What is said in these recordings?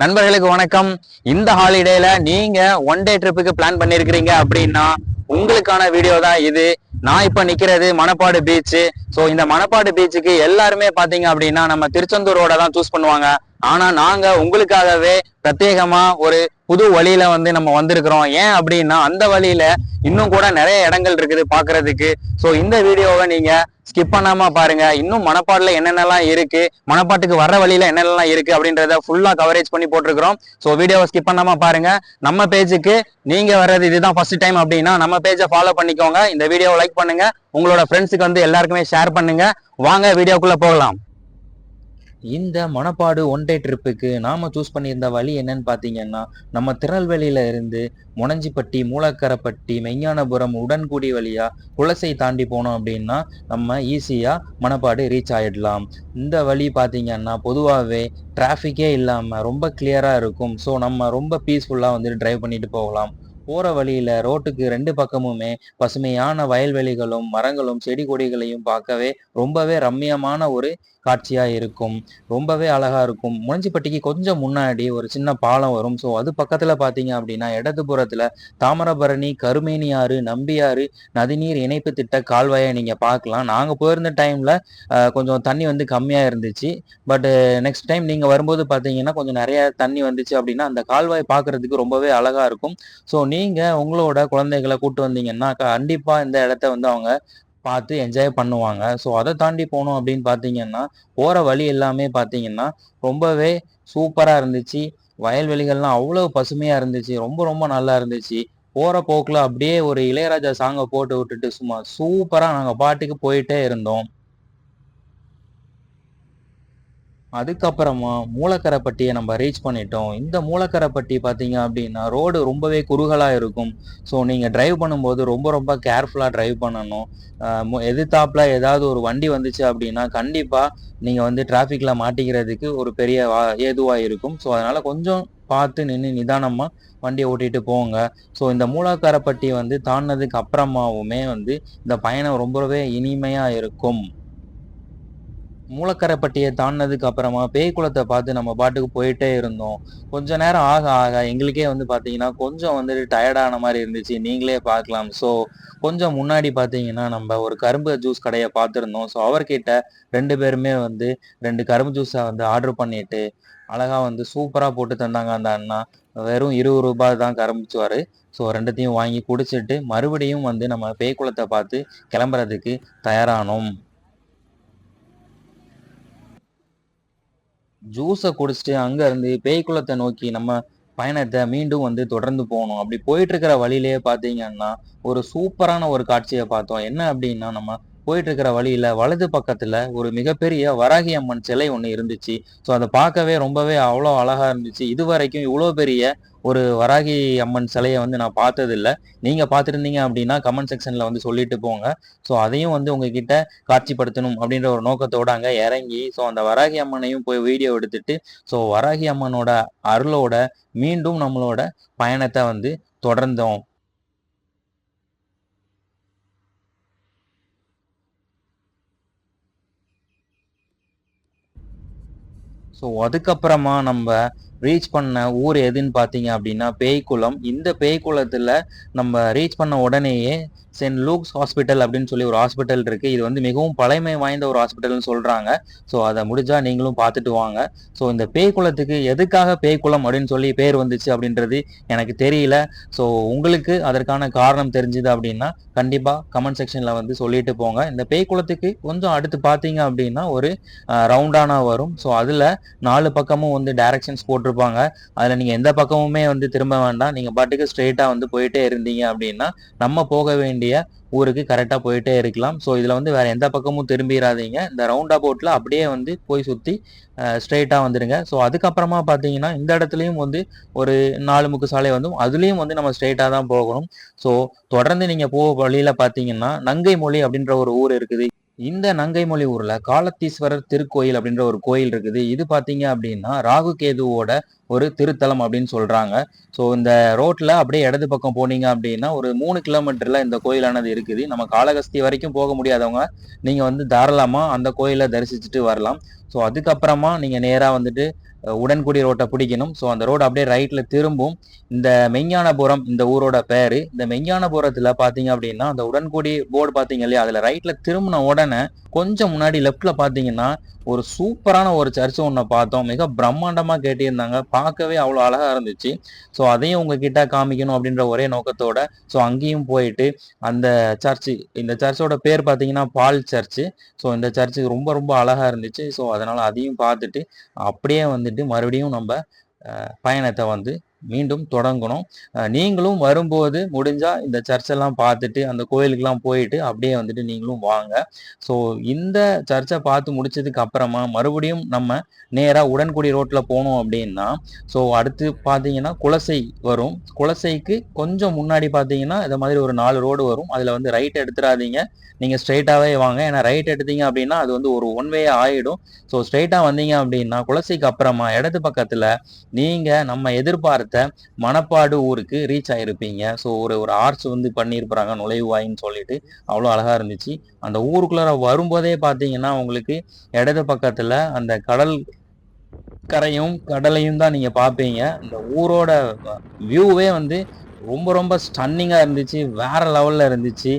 நண்பர்களுக்கு வணக்கம். இந்த ஹாலிடேல நீங்க ஒன் டே ட்ரிப்புக்கு பிளான் பண்ணிருக்கிறீங்க அப்படின்னா உங்களுக்கான வீடியோ தான் இது. நான் இப்ப நிக்கிறது மணப்பாடு பீச் சோ இந்த மணப்பாடு பீச்சுக்கு எல்லாருமே பாத்தீங்க அப்படின்னா நம்ம திருச்செந்தூரோட தான் சூஸ் பண்ணுவாங்க. ஆனா நாங்க உங்களுக்காகவே பிரத்யேகமா ஒரு புது வழியில வந்து நம்ம வந்திருக்கிறோம். ஏன் அப்படின்னா அந்த வழியில இன்னும் கூட நிறைய இடங்கள் இருக்குது பாக்குறதுக்கு சோ இந்த வீடியோவை நீங்க ஸ்கிப் பண்ணாம பாருங்க. இன்னும் மணப்பாடுல என்னென்னலாம் இருக்கு மணப்பாட்டுக்கு வர வழியில என்னென்னலாம் இருக்கு அப்படின்றத ஃபுல்லா கவரேஜ் பண்ணி போட்டிருக்கிறோம். சோ வீடியோவை ஸ்கிப் பண்ணாம பாருங்க. நம்ம பேஜுக்கு நீங்க வர்றது இதுதான் ஃபர்ஸ்ட் டைம் அப்படின்னா நம்ம பேஜை ஃபாலோ பண்ணிக்கோங்க. இந்த வீடியோவை லைக் பண்ணுங்க. உங்களோட ஃப்ரெண்ட்ஸுக்கு வந்து எல்லாருக்குமே ஷேர் பண்ணுங்க. வாங்க வீடியோக்குள்ள போகலாம். இந்த மணப்பாடு ஒன் டே ட்ரிப்புக்கு நாம சூஸ் பண்ணியிருந்த வழி என்னன்னு பார்த்தீங்கன்னா நம்ம திருநெல்வேலியில இருந்து முனஞ்சிப்பட்டி மூலக்கரப்பட்டி மெய்ஞானபுரம் உடன்குடி வழியா குலசை தாண்டி போனோம் அப்படின்னா நம்ம ஈஸியா மணப்பாடு ரீச் ஆயிடலாம். இந்த வழி பார்த்தீங்கன்னா பொதுவாகவே டிராஃபிக்கே இல்லாமல் ரொம்ப கிளியரா இருக்கும். ஸோ நம்ம ரொம்ப பீஸ்ஃபுல்லாக வந்துட்டு டிரைவ் பண்ணிட்டு போகலாம். போகிற வழியில் ரோட்டுக்கு ரெண்டு பக்கமுமே பசுமையான வயல்வெளிகளும் மரங்களும் செடி கொடிகளையும் பார்க்கவே ரொம்பவே ரம்மியமான ஒரு காட்சியா இருக்கும். ரொம்பவே அழகா இருக்கும். முனஞ்சிப்பட்டிக்கு கொஞ்சம் முன்னாடி ஒரு சின்ன பாலம் வரும். ஸோ அது பக்கத்துல பாத்தீங்க அப்படின்னா இடதுபுறத்துல தாமிரபரணி கருமேனி ஆறு நம்பியாறு நதிநீர் இணைப்பு திட்ட கால்வாயை நீங்க பார்க்கலாம் நாங்க போயிருந்த டைம்ல கொஞ்சம் தண்ணி வந்து கம்மியா இருந்துச்சு. பட் நெக்ஸ்ட் டைம் நீங்க வரும்போது பாத்தீங்கன்னா கொஞ்சம் நிறைய தண்ணி வந்துச்சு அப்படின்னா அந்த கால்வாய் பார்க்கிறதுக்கு ரொம்பவே அழகா இருக்கும். ஸோ நீங்க உங்களோட குழந்தைகளை கூட்டு வந்தீங்கன்னா கண்டிப்பா இந்த இடத்த வந்து அவங்க பார்த்து என்ஜாய் பண்ணுவாங்க. ஸோ அதை தாண்டி போனோம் அப்படின்னு பார்த்தீங்கன்னா போகிற வழி எல்லாமே பார்த்தீங்கன்னா ரொம்பவே சூப்பராக இருந்துச்சு. வயல்வெளிகள்லாம் அவ்வளோ பசுமையாக இருந்துச்சு. ரொம்ப ரொம்ப நல்லா இருந்துச்சு. போகிற போக்கில் அப்படியே ஒரு இளையராஜா சாங்கை போட்டு விட்டுட்டு சும்மா சூப்பராக நாங்கள் பாட்டுக்கு போயிட்டே இருந்தோம். அதுக்கப்புறமா மூலக்கரைப்பட்டியை நம்ம ரீச் பண்ணிட்டோம். இந்த மூலக்கரைப்பட்டி பார்த்தீங்க அப்படின்னா ரோடு ரொம்பவே குறுகலாக இருக்கும். ஸோ நீங்கள் டிரைவ் பண்ணும்போது ரொம்ப ரொம்ப கேர்ஃபுல்லாக டிரைவ் பண்ணணும். எதிர்த்தாப்பில் ஏதாவது ஒரு வண்டி வந்துச்சு அப்படின்னா கண்டிப்பாக நீங்கள் வந்து டிராஃபிக்கில் மாட்டிக்கிறதுக்கு ஒரு பெரிய ஏதுவாக இருக்கும். ஸோ அதனால் கொஞ்சம் பார்த்து நின்று நிதானமாக வண்டியை ஓட்டிட்டு போங்க. ஸோ இந்த மூலக்கரைப்பட்டி வந்து தாண்டினதுக்கு அப்புறமாவுமே வந்து இந்த பயணம் ரொம்பவே இனிமையாக இருக்கும். மூலக்கரைப்பட்டியை தாண்டினதுக்கு அப்புறமா பேய் குளத்தை பார்த்து நம்ம பாட்டுக்கு போயிட்டே இருந்தோம். கொஞ்ச நேரம் ஆக ஆக எங்களுக்கே வந்து பார்த்தீங்கன்னா கொஞ்சம் வந்துட்டு டயர்டான மாதிரி இருந்துச்சு. நீங்களே பார்க்கலாம். ஸோ கொஞ்சம் முன்னாடி பார்த்தீங்கன்னா நம்ம ஒரு கரும்பு ஜூஸ் கடையை பார்த்துருந்தோம். ஸோ அவர்கிட்ட ரெண்டு பேருமே வந்து ரெண்டு கரும்பு ஜூஸை வந்து ஆர்டர் பண்ணிட்டு அழகாக வந்து சூப்பராக போட்டு தந்தாங்க அந்த அண்ணா. வெறும் இருபது ரூபாய் தான் கரம்பிச்சுவார். ஸோ ரெண்டுத்தையும் வாங்கி குடிச்சிட்டு மறுபடியும் வந்து நம்ம பேய் குளத்தை பார்த்து கிளம்புறதுக்கு தயாரானோம். ஜூஸை குடிச்சிட்டு அங்க இருந்து பேய்க்குளத்தை நோக்கி நம்ம பயணத்தை மீண்டும் வந்து தொடர்ந்து போகணும். அப்படி போயிட்டு இருக்கிற வழியிலேயே பாத்தீங்கன்னா ஒரு சூப்பரான ஒரு காட்சியை பார்த்தோம். என்ன அப்படின்னா நம்ம போயிட்டு இருக்கிற வழியில வலது பக்கத்துல ஒரு மிகப்பெரிய வராகி அம்மன் சிலை ஒன்று இருந்துச்சு. ஸோ அதை பார்க்கவே ரொம்பவே அவ்வளோ அழகா இருந்துச்சு. இது வரைக்கும் இவ்வளோ பெரிய ஒரு வராகி அம்மன் சிலையை வந்து நான் பார்த்தது இல்ல நீங்க பார்த்துருந்தீங்க அப்படின்னா கமெண்ட் செக்ஷன்ல வந்து சொல்லிட்டு போங்க. ஸோ அதையும் வந்து உங்ககிட்ட காட்சிப்படுத்தணும் அப்படின்ற ஒரு நோக்கத்தோட அங்க இறங்கி ஸோ அந்த வராகி அம்மனையும் போய் வீடியோ எடுத்துட்டு ஸோ வராகி அம்மனோட அருளோட மீண்டும் நம்மளோட பயணத்தை வந்து தொடர்ந்தோம். ஸோ அதுக்கப்புறமா நம்ம ரீச் பண்ண ஊர் எதுன்னு பார்த்தீங்க அப்படின்னா பேய்க்குளம். இந்த பேய்க்குளத்தில் நம்ம ரீச் பண்ண உடனேயே சென்ட் லூக்ஸ் ஹாஸ்பிட்டல் அப்படின்னு சொல்லி ஒரு ஹாஸ்பிட்டல் இருக்கு. இது வந்து மிகவும் பழமை வாய்ந்த ஒரு ஹாஸ்பிட்டல்னு சொல்றாங்க. ஸோ அதை முடிஞ்சா நீங்களும் பார்த்துட்டு வாங்க. ஸோ இந்த பேய் குளத்துக்கு எதுக்காக பேய் குளம் அப்படின்னு சொல்லி பேர் வந்துச்சு அப்படின்றது எனக்கு தெரியல. ஸோ உங்களுக்கு அதற்கான காரணம் தெரிஞ்சுது அப்படின்னா கண்டிப்பா கமெண்ட் செக்ஷன்ல வந்து சொல்லிட்டு போங்க. இந்த பேய் குளத்துக்கு கொஞ்சம் அடுத்து பார்த்தீங்க அப்படின்னா ஒரு ரவுண்டானா வரும். ஸோ அதுல நாலு பக்கமும் வந்து டைரக்ஷன்ஸ் போட்டிருப்பாங்க. அதுல நீங்க எந்த பக்கமுமே வந்து திரும்ப வேண்டாம். நீங்க பாட்டுக்கு ஸ்ட்ரெயிட்டா வந்து போயிட்டே இருந்தீங்க அப்படின்னா நம்ம போக வேண்டிய ஊருக்கு கரெக்டாக போயிட்டே இருக்கலாம். ஸோ இதில் வந்து வேறு எந்த பக்கமும் திரும்பிடாதீங்க இந்த ரவுண்ட் அபவுட்டில் அப்படியே வந்து போய் சுற்றி ஸ்ட்ரெயிட்டாக வந்துடுங்க ஸோ அதுக்கப்புறமா பார்த்தீங்கன்னா இந்த இடத்துலையும் வந்து ஒரு நாலு முக்கு சாலை வந்து அதுலேயும் வந்து நம்ம ஸ்ட்ரெயிட்டாக தான் போகணும். ஸோ தொடர்ந்து நீங்கள் போக வழியில் பார்த்தீங்கன்னா நங்கை மொழி அப்படின்ற ஒரு ஊர் இருக்குது. இந்த நங்கைமொழி ஊர்ல காலத்தீஸ்வரர் திருக்கோயில் அப்படின்ற ஒரு கோயில் இருக்குது. இது பாத்தீங்க அப்படின்னா ராகு கேதுவோட ஒரு திருத்தலம் அப்படின்னு சொல்றாங்க. ஸோ இந்த ரோட்ல அப்படியே இடது பக்கம் போனீங்க அப்படின்னா ஒரு மூணு கிலோமீட்டர்ல இந்த கோயிலானது இருக்குது. நம்ம காளகஸ்தி வரைக்கும் போக முடியாதவங்க நீங்க வந்து தாராளமா அந்த கோயிலை தரிசிச்சுட்டு வரலாம். ஸோ அதுக்கப்புறமா நீங்க நேரா வந்துட்டு உடன்குடி ரோட்டை பிடிக்கணும். ஸோ அந்த ரோடு அப்படியே ரைட்டில் திரும்பும். இந்த மெஞ்ஞானபுரம் இந்த ஊரோட பேர். இந்த மெஞ்ஞானபுரத்தில் பார்த்தீங்க அப்படின்னா அந்த உடன்குடி போர்டு பார்த்தீங்க இல்லையா? அதில் ரைட்டில் திரும்பின உடனே கொஞ்சம் முன்னாடி லெஃப்ட்டில் பார்த்தீங்கன்னா ஒரு சூப்பரான ஒரு சர்ச் ஒன்றை பார்த்தோம். மிக பிரம்மாண்டமாக கேட்டிருந்தாங்க. பார்க்கவே அவ்வளோ அழகாக இருந்துச்சு. ஸோ அதையும் உங்ககிட்ட காமிக்கணும் அப்படின்ற ஒரே நோக்கத்தோட ஸோ அங்கேயும் போயிட்டு அந்த சர்ச்சு இந்த சர்ச்சோட பேர் பார்த்தீங்கன்னா பால் சர்ச்சு ஸோ இந்த சர்ச்சு ரொம்ப ரொம்ப அழகாக இருந்துச்சு. ஸோ அதனால் அதையும் பார்த்துட்டு அப்படியே வந்து வந்துட்டு மறுபடியும் நம்ம பயணத்தை வந்து மீண்டும் தொடங்கணும். நீங்களும் வரும்போது முடிஞ்சா இந்த சர்ச்செல்லாம் பார்த்துட்டு அந்த கோயிலுக்கெல்லாம் போயிட்டு அப்படியே வந்துட்டு நீங்களும் வாங்க. ஸோ இந்த சர்ச்சை பார்த்து முடிச்சதுக்கு அப்புறமா மறுபடியும் நம்ம நேராக உடன்குடி ரோட்டில் போனோம் அப்படின்னா ஸோ அடுத்து பார்த்தீங்கன்னா குலசை வரும். குலசைக்கு கொஞ்சம் முன்னாடி பார்த்தீங்கன்னா இந்த மாதிரி ஒரு நாலு ரோடு வரும். அதில் வந்து ரைட் எடுத்துடாதீங்க. நீங்கள் ஸ்ட்ரைட்டாகவே வாங்க. ஏன்னா ரைட் எடுத்தீங்க அப்படின்னா அது வந்து ஒரு ஒன் வே ஆகிடும் ஸோ ஸ்ட்ரைட்டாக வந்தீங்க அப்படின்னா குலசைக்கு அப்புறமா இடது பக்கத்தில் நீங்கள் நம்ம எதிர்பார்த்து மணப்பாடு ஊருக்கு ரீச் ஆயிருப்பீங்க. ஸோ ஒரு ஒரு ஆர்ச் வந்து பண்ணியிருப்பாங்க நுழைவாயின்னு சொல்லிட்டு. அவ்வளோ அழகா இருந்துச்சு. அந்த ஊருக்குள்ளார வரும்போதே பார்த்தீங்கன்னா உங்களுக்கு இடது பக்கத்துல அந்த கடல் கரையும் கடலையும் தான் நீங்க பார்ப்பீங்க. இந்த ஊரோட வியூவே வந்து ரொம்ப ரொம்ப ஸ்டன்னிங்காக இருந்துச்சு. வேற லெவலில் இருந்துச்சு.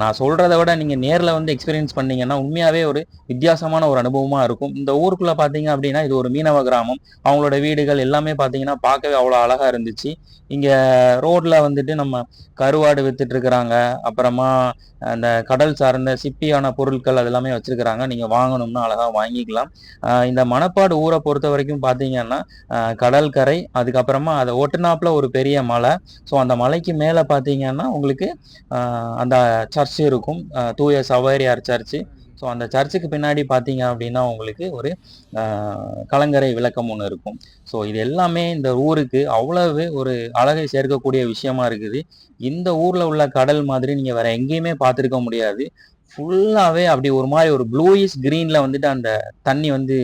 நான் சொல்கிறத விட நீங்கள் நேரில் வந்து எக்ஸ்பீரியன்ஸ் பண்ணீங்கன்னா உண்மையாகவே ஒரு வித்தியாசமான ஒரு அனுபவமாக இருக்கும். இந்த ஊருக்குள்ளே பார்த்தீங்க அப்படின்னா இது ஒரு மீனவ கிராமம். அவங்களோட வீடுகள் எல்லாமே பார்த்தீங்கன்னா பார்க்கவே அவ்வளோ அழகாக இருந்துச்சு. இங்கே ரோட்டில் வந்துட்டு நம்ம கருவாடு வித்துட்ருக்குறாங்க அப்புறமா அந்த கடல் சார்ந்த சிப்பியான பொருட்கள் அது எல்லாமே வச்சுருக்குறாங்க. நீங்கள் வாங்கணும்னா அழகாக வாங்கிக்கலாம். இந்த மணப்பாடு ஊரை பொறுத்த வரைக்கும் பார்த்தீங்கன்னா கடற்கரை அதுக்கப்புறமா அதை ஒட்டுனாப்பில் ஒரு பெரிய மலை. ஸோ அந்த மலைக்கு மேலே பார்த்தீங்கன்னா உங்களுக்கு அந்த சர்ச் இருக்கும். தூய சவேரியார் சர்ச்சு ஸோ அந்த சர்ச்சுக்கு பின்னாடி பார்த்தீங்க அப்படின்னா உங்களுக்கு ஒரு கலங்கரை விளக்கம் ஒன்று இருக்கும். ஸோ இது எல்லாமே இந்த ஊருக்கு அவ்வளவு ஒரு அழகை சேர்க்கக்கூடிய விஷயமா இருக்குது. இந்த ஊரில் உள்ள கடல் மாதிரி நீங்கள் வேற எங்கேயுமே பார்த்துருக்க முடியாது. ஃபுல்லாகவே அப்படி ஒரு மாதிரி ஒரு ப்ளூயிஷ் க்ரீனில் வந்துட்டு அந்த தண்ணி வந்து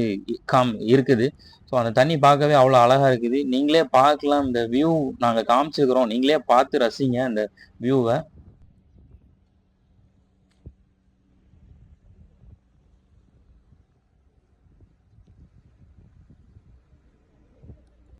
காம் இருக்குது. ஸோ அந்த தண்ணி பார்க்கவே அவ்வளோ அழகா இருக்குது. நீங்களே பார்க்கலாம் இந்த வியூ நாங்கள் காமிச்சிருக்கிறோம். நீங்களே பார்த்து ரசிங்க அந்த வியூவை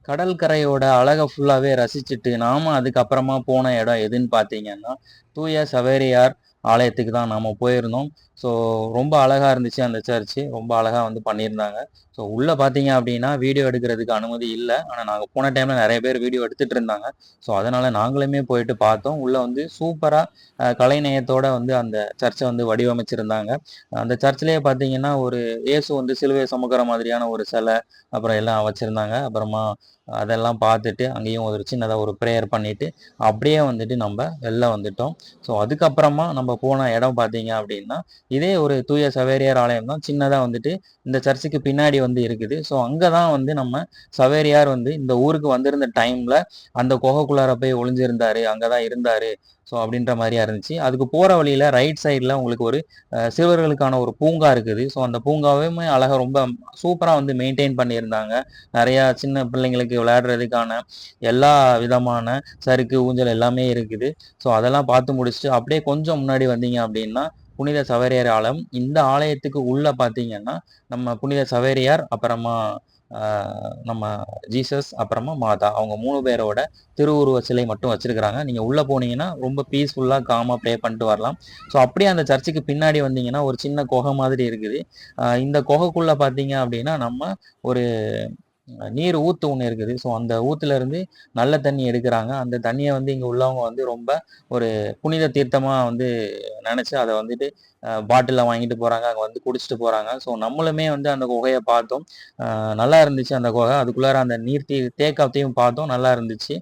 கடற்கரையோட அழகை ஃபுல்லாகவே ரசிச்சுட்டு நாம அதுக்கப்புறமா போன இடம் எதுன்னு பார்த்தீங்கன்னா தூய சவேரியார் ஆலயத்துக்கு தான் நாம் போயிருந்தோம். ஸோ ரொம்ப அழகாக இருந்துச்சு அந்த சர்ச்சு ரொம்ப அழகாக வந்து பண்ணியிருந்தாங்க. ஸோ உள்ளே பார்த்தீங்க அப்படின்னா வீடியோ எடுக்கிறதுக்கு அனுமதி இல்லை. ஆனால் நாங்கள் போன டைமில் நிறைய பேர் வீடியோ எடுத்துகிட்டு இருந்தாங்க. ஸோ அதனால் நாங்களுமே போயிட்டு பார்த்தோம். உள்ளே வந்து சூப்பராக கலைநயத்தோட வந்து அந்த சர்ச்சை வந்து வடிவமைச்சிருந்தாங்க. அந்த சர்ச்சிலேயே பார்த்தீங்கன்னா ஒரு இயேசு வந்து சிலுவை சமுக்கிற மாதிரியான ஒரு சிலை அப்புறம் எல்லாம் வச்சிருந்தாங்க. அப்புறமா அதெல்லாம் பார்த்துட்டு அங்கேயும் ஒரு சின்னதாக ஒரு ப்ரேயர் பண்ணிவிட்டு அப்படியே வந்துட்டு நம்ம வெளில வந்துட்டோம். ஸோ அதுக்கப்புறமா நம்ம போன இடம் பார்த்தீங்க அப்படின்னா இதே ஒரு தூய சவேரியார் ஆலயம் தான். சின்னதாக வந்துட்டு இந்த சர்ச்சுக்கு பின்னாடி வந்து இருக்குது. ஸோ அங்கே தான் வந்து நம்ம சவேரியார் வந்து இந்த ஊருக்கு வந்திருந்த டைமில் அந்த குகைக்குள்ளார போய் ஒளிஞ்சிருந்தார். அங்கே தான் இருந்தார். ஸோ அப்படின்ற மாதிரியா இருந்துச்சு. அதுக்கு போகிற வழியில் ரைட் சைடில் உங்களுக்கு ஒரு சிறுவர்களுக்கான ஒரு பூங்கா இருக்குது. ஸோ அந்த பூங்காவுமே அழகாக ரொம்ப சூப்பராக வந்து மெயின்டைன் பண்ணியிருந்தாங்க. நிறையா சின்ன பிள்ளைங்களுக்கு விளையாடுறதுக்கான எல்லா விதமான சறுக்கு ஊஞ்சல் எல்லாமே இருக்குது. ஸோ அதெல்லாம் பார்த்து முடிச்சுட்டு அப்படியே கொஞ்சம் முன்னாடி வந்தீங்க அப்படின்னா புனித சவேரியார் ஆலயம். இந்த ஆலயத்துக்கு உள்ளே பார்த்தீங்கன்னா நம்ம புனித சவேரியார் அப்புறமா நம்ம ஜீசஸ் அப்புறமா மாதா அவங்க மூணு பேரோட திருவுருவ சிலை மட்டும் வச்சிருக்கிறாங்க. நீங்க உள்ள போனீங்கன்னா ரொம்ப பீஸ்ஃபுல்லா காமா ப்ளே பண்ணிட்டு வரலாம். ஸோ அப்படியே அந்த சர்ச்சுக்கு பின்னாடி வந்தீங்கன்னா ஒரு சின்ன குகை மாதிரி இருக்குது. இந்த குகைக்குள்ள பார்த்தீங்க அப்படின்னா நம்ம ஒரு நீர் ஊத்து ஒன்று இருக்குது. ஸோ அந்த ஊத்துல இருந்து நல்ல தண்ணி எடுக்கிறாங்க. அந்த தண்ணியை வந்து இங்கே உள்ளவங்க வந்து ரொம்ப ஒரு புனித தீர்த்தமாக வந்து நினச்சி அதை வந்துட்டு பாட்டிலில் வாங்கிட்டு போகிறாங்க அங்கே வந்து குடிச்சிட்டு போகிறாங்க ஸோ நம்மளுமே வந்து அந்த குகையை பார்த்தோம். நல்லா இருந்துச்சு அந்த குகை. அதுக்குள்ளார அந்த நீர் தீ தேக்கத்தையும் பார்த்தோம். நல்லா இருந்துச்சு.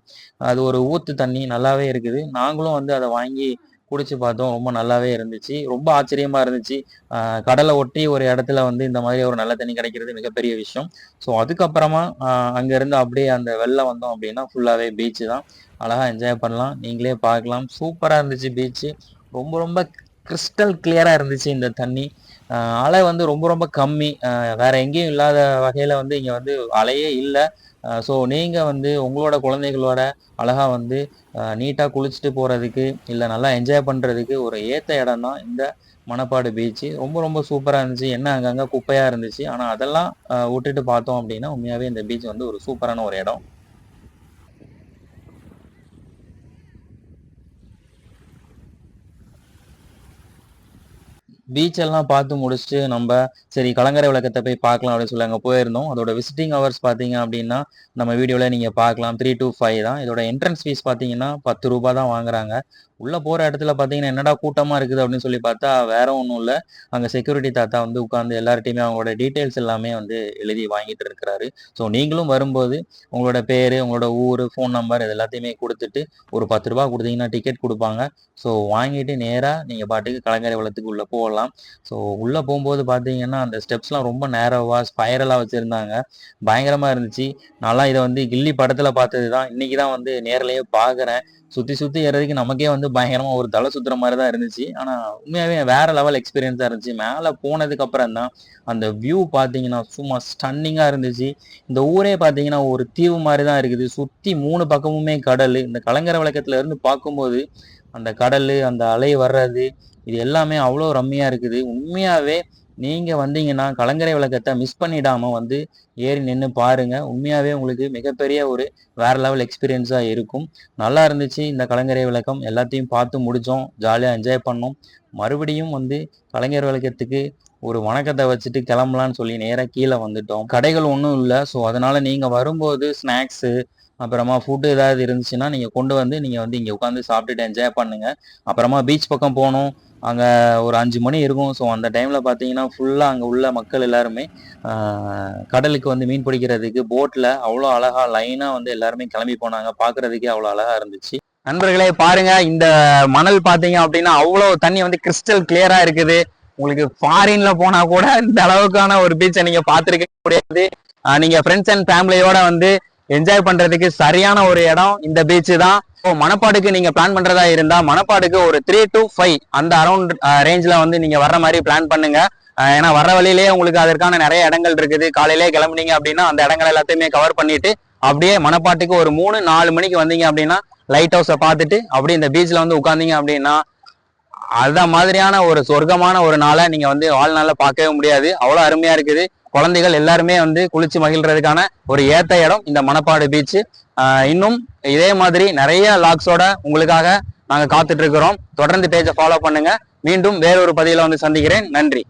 அது ஒரு ஊத்து தண்ணி. நல்லாவே இருக்குது. நாங்களும் வந்து அதை வாங்கி குடிச்சு பார்த்தோம். ரொம்ப நல்லாவே இருந்துச்சு. ரொம்ப ஆச்சரியமா இருந்துச்சு. கடலை ஒட்டி ஒரு இடத்துல வந்து இந்த மாதிரி ஒரு நல்ல தண்ணி கிடைக்கிறது மிகப்பெரிய விஷயம். ஸோ அதுக்கப்புறமா அங்கேருந்து அங்க இருந்து அப்படியே அந்த வெளில வந்தோம் அப்படின்னா ஃபுல்லாவே பீச்சு தான். அழகா என்ஜாய் பண்ணலாம். நீங்களே பார்க்கலாம். சூப்பரா இருந்துச்சு பீச்சு ரொம்ப ரொம்ப கிறிஸ்டல் கிளியராக இருந்துச்சு இந்த தண்ணி. அலை வந்து ரொம்ப ரொம்ப கம்மி. வேற எங்கேயும் இல்லாத வகையில் வந்து இங்கே வந்து அலையே இல்லை. ஸோ நீங்கள் வந்து உங்களோட குழந்தைகளோட அழகாக வந்து நீட்டாக குளிச்சுட்டு போகிறதுக்கு இல்லை நல்லா என்ஜாய் பண்ணுறதுக்கு ஒரு ஏத்த இடம் தான் இந்த மணப்பாடு பீச்சு ரொம்ப ரொம்ப சூப்பராக இருந்துச்சு. என்ன அங்கங்கே குப்பையாக இருந்துச்சு. ஆனால் அதெல்லாம் விட்டுட்டு பார்த்தோம் அப்படின்னா உண்மையாகவே இந்த பீச் வந்து ஒரு சூப்பரான ஒரு இடம். பீச் எல்லாம் பார்த்து முடிச்சுட்டு நம்ம சரி கலங்கரை விளக்கத்தை போய் பார்க்கலாம் அப்படின்னு சொல்லி அங்கே போயிருந்தோம். அதோட விசிட்டிங் ஹவர்ஸ் பார்த்தீங்க அப்படின்னா நம்ம வீடியோவில் நீங்கள் பார்க்கலாம். த்ரீ டு ஃபைவ் தான். இதோட என்ட்ரன்ஸ் ஃபீஸ் பார்த்தீங்கன்னா பத்து ரூபா தான் வாங்குறாங்க. உள்ளே போகிற இடத்துல பார்த்தீங்கன்னா என்னடா கூட்டமாக இருக்குது அப்படின்னு சொல்லி பார்த்தா வேற ஒன்றும் இல்லை. அங்கே செக்யூரிட்டி தாத்தா வந்து உட்காந்து எல்லார்ட்டையுமே அவங்களோட டீட்டெயில்ஸ் எல்லாமே வந்து எழுதி வாங்கிட்டு இருக்கிறாரு. ஸோ நீங்களும் வரும்போது உங்களோட பேர் உங்களோட ஊர் ஃபோன் நம்பர் இது எல்லாத்தையுமே கொடுத்துட்டு ஒரு பத்து ரூபா கொடுத்தீங்கன்னா டிக்கெட் கொடுப்பாங்க. ஸோ வாங்கிட்டு நேராக நீங்கள் பாட்டுக்கு கலங்கரை வளத்துக்கு உள்ளே போகலாம். ஸோ உள்ளே போகும்போது பார்த்தீங்கன்னா அந்த ஸ்டெப்ஸ்லாம் ரொம்ப நேரவாக ஸ்பைரலாக வச்சுருந்தாங்க. பயங்கரமாக இருந்துச்சு. நல்லா இதை வந்து கில்லி படத்தில் பார்த்தது தான் இன்றைக்கி தான் வந்து நேரிலேயே பார்க்குறேன் சுற்றி சுற்றி ஏறதுக்கு நமக்கே வந்து பயங்கரமாக ஒரு தலை சுத்துற மாதிரி தான் இருந்துச்சு. ஆனால் உண்மையாவே வேற லெவல் எக்ஸ்பீரியன்ஸாக இருந்துச்சு. மேலே போனதுக்கு அப்புறம் தான் அந்த வியூ பாத்தீங்கன்னா சும்மா ஸ்டன்னிங்காக இருந்துச்சு. இந்த ஊரே பாத்தீங்கன்னா ஒரு தீவு மாதிரி தான் இருக்குது. சுற்றி மூணு பக்கமுமே கடல். இந்த கலங்கர விளக்கத்துல இருந்து பார்க்கும்போது அந்த கடல் அந்த அலை வர்றது இது எல்லாமே அவ்வளோ ரம்மியா இருக்குது. உண்மையாவே நீங்க வந்தீங்கன்னா கலங்கரை விளக்கத்தை மிஸ் பண்ணிடாம வந்து ஏறி நின்று பாருங்க. உண்மையாவே உங்களுக்கு மிகப்பெரிய ஒரு வேற லெவல் எக்ஸ்பீரியன்ஸா இருக்கும். நல்லா இருந்துச்சு இந்த கலங்கரை விளக்கம். எல்லாத்தையும் பார்த்து முடிச்சோம். ஜாலியா என்ஜாய் பண்ணோம். மறுபடியும் வந்து கலைஞர் விளக்கத்துக்கு ஒரு வணக்கத்தை வச்சுட்டு கிளம்பலான்னு சொல்லி நேராக கீழே வந்துட்டோம். கடைகள் ஒன்றும் இல்லை. ஸோ அதனால நீங்கள் வரும்போது ஸ்நாக்ஸு அப்புறமா ஃபுட்டு ஏதாவது இருந்துச்சுன்னா நீங்கள் கொண்டு வந்து நீங்கள் வந்து இங்கே உட்காந்து சாப்பிட்டுட்டு என்ஜாய் பண்ணுங்கள் அப்புறமா பீச் பக்கம் போனோம். அங்கே ஒரு அஞ்சு மணி இருக்கும். ஸோ அந்த டைமில் பார்த்தீங்கன்னா ஃபுல்லாக அங்கே உள்ள மக்கள் எல்லாருமே கடலுக்கு வந்து மீன் பிடிக்கிறதுக்கு போட்டில் அவ்வளோ அழகாக லைனாக வந்து எல்லாருமே கிளம்பி போனாங்க. பார்க்குறதுக்கே அவ்வளோ அழகாக இருந்துச்சு. நண்பர்களே பாருங்க இந்த மணல் பார்த்தீங்க அப்படின்னா அவ்வளோ தண்ணி வந்து கிறிஸ்டல் கிளியரா இருக்குது. உங்களுக்கு ஃபாரின்ல போனா கூட இந்த அளவுக்கான ஒரு பீச்சை நீங்க பார்த்துருக்க முடியாது. நீங்க ஃப்ரெண்ட்ஸ் அண்ட் ஃபேமிலியோட வந்து என்ஜாய் பண்றதுக்கு சரியான ஒரு இடம். இந்த பீச்சு தான். மணப்பாடுக்கு நீங்க பிளான் பண்றதா இருந்தா மணப்பாடுக்கு ஒரு த்ரீ டு ஃபைவ் அந்த அரௌண்ட் ரேஞ்சில் வந்து நீங்க வர்ற மாதிரி பிளான் பண்ணுங்க. ஏன்னா வர வழியிலேயே உங்களுக்கு அதற்கான நிறைய இடங்கள் இருக்குது. காலையிலே கிளம்புனீங்க அப்படின்னா அந்த இடங்கள் எல்லாத்தையுமே கவர் பண்ணிட்டு அப்படியே மணப்பாட்டுக்கு ஒரு மூணு நாலு மணிக்கு வந்தீங்க அப்படின்னா லைட் ஹவுஸை பார்த்துட்டு அப்படியே இந்த பீச்சில் வந்து உட்காந்தீங்க அப்படின்னா அத மாதிரியான ஒரு சொர்க்கமான ஒரு நாளை நீங்கள் வந்து வாழ்நாளில் பார்க்கவே முடியாது. அவ்வளோ அருமையாக இருக்குது. குழந்தைகள் எல்லாருமே வந்து குளிச்சு மகிழ்றதுக்கான ஒரு ஏத்த இடம் இந்த மணப்பாடு பீச்சு இன்னும் இதே மாதிரி நிறைய லாக்ஸோட உங்களுக்காக நாங்கள் காத்துட்டு இருக்கிறோம். தொடர்ந்து பேஜை ஃபாலோ பண்ணுங்க. மீண்டும் வேறொரு பதிவில் வந்து சந்திக்கிறேன். நன்றி.